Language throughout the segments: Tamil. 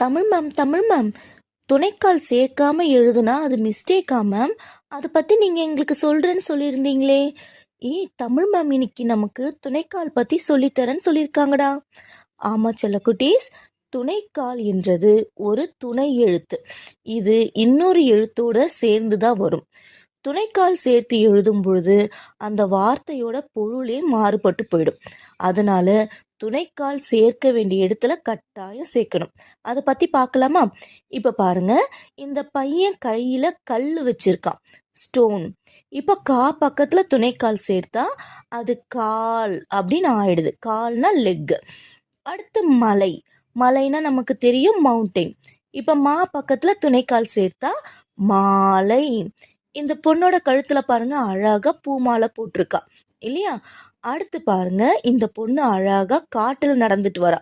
தமிழ் மேம் தமிழ் மேம் துணைக்கால் சேர்க்காம எழுதுனா அது மிஸ்டேக்கா மேம் அதை பற்றி நீங்கள் எங்களுக்கு சொல்கிறேன்னு சொல்லியிருந்தீங்களே. ஏய் தமிழ் மேம் இன்னைக்கு நமக்கு துணைக்கால் பற்றி சொல்லித்தரேன்னு சொல்லியிருக்காங்கடா. ஆமாம் செல்லக்குட்டீஸ் துணைக்கால் என்றது ஒரு துணை எழுத்து. இது இன்னொரு எழுத்தோட சேர்ந்து தான் வரும். துணைக்கால் சேர்த்து எழுதும் பொழுது அந்த வார்த்தையோட பொருளே மாறுபட்டு போயிடும். அதனால துணைக்கால் சேர்க்க வேண்டிய இடத்துல கட்டாயம் சேர்க்கணும். அதை பற்றி பார்க்கலாமா? இப்போ பாருங்க இந்த பையன் கையில் கல் வச்சிருக்கான் ஸ்டோன் இப்போ கா பக்கத்தில் துணைக்கால் சேர்த்தா அது கால் அப்படின்னு ஆயிடுது. கால்னா லெக்கு அடுத்து மலை. மலைனா நமக்கு தெரியும் மவுண்டெயின் இப்போ மா பக்கத்தில் துணைக்கால் சேர்த்தா மாலை. இந்த பொண்ணோட கழுத்தில் பாருங்க அழகாக பூமாலை போட்டிருக்கா. இல்லையா? அடுத்து பாருங்க இந்த பொண்ணு அழகா காட்டில் நடந்துட்டு வரா.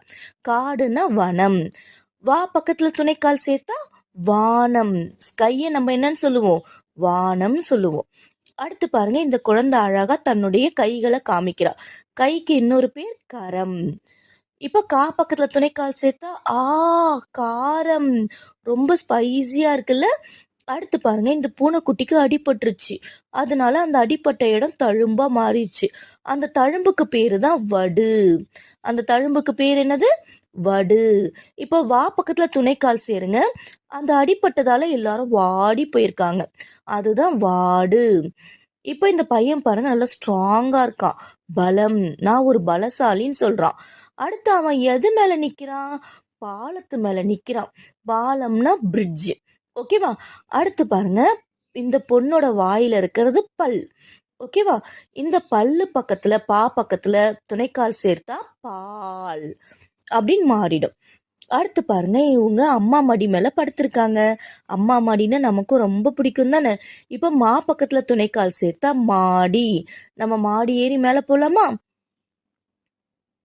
காடுனா வனம். வா பக்கத்துல துணைக்கால் சேர்த்தா வானம். ஸ்கையை நம்ம என்னன்னு சொல்லுவோம்? வானம்னு சொல்லுவோம். அடுத்து பாருங்க இந்த குழந்தை அழகா தன்னுடைய கைகளை காமிக்கிறா. கைக்கு இன்னொரு பேர் கரம். இப்போ கா பக்கத்துல துணைக்கால் சேர்த்தா ஆ காரம். ரொம்ப ஸ்பைஸியாக இருக்குல்ல? அடுத்து பாருங்க இந்த பூனைக்குட்டிக்கு அடிபட்டுருச்சு. அதனால அந்த அடிப்பட்ட இடம் தழும்பா மாறிடுச்சு. அந்த தழும்புக்கு பேரு தான் வடு. அந்த தழும்புக்கு பேர் என்னது? வடு. இப்போ வா பக்கத்துல துணைக்கால் சேருங்க. அந்த அடிப்பட்டதால எல்லாரும் வாடி போயிருக்காங்க. அதுதான் வாடு. இப்போ இந்த பையன் பாருங்க நல்லா ஸ்ட்ராங்கா இருக்கான். பலம். நான் ஒரு பலசாலின்னு சொல்றான். அடுத்து அவன் எது மேல நிக்கிறான்? பாலத்து மேல நிக்கிறான். பாலம்னா பிரிட்ஜு ஓகேவா அடுத்து பாருங்க. இந்த பொண்ணோட வாயில் இருக்கிறது பல். ஓகேவா இந்த பல்லு பக்கத்தில் பா பக்கத்தில் துணைக்கால் சேர்த்தா பால் அப்படின்னு மாறிடும். அடுத்து பாருங்க. இவங்க அம்மா மடி மேலே படுத்திருக்காங்க. அம்மா மடின்னா நமக்கும் ரொம்ப பிடிக்கும் தானே? இப்போ மா பக்கத்தில் துணைக்கால் சேர்த்தா மாடி. நம்ம மாடி ஏறி மேலே போகலாமா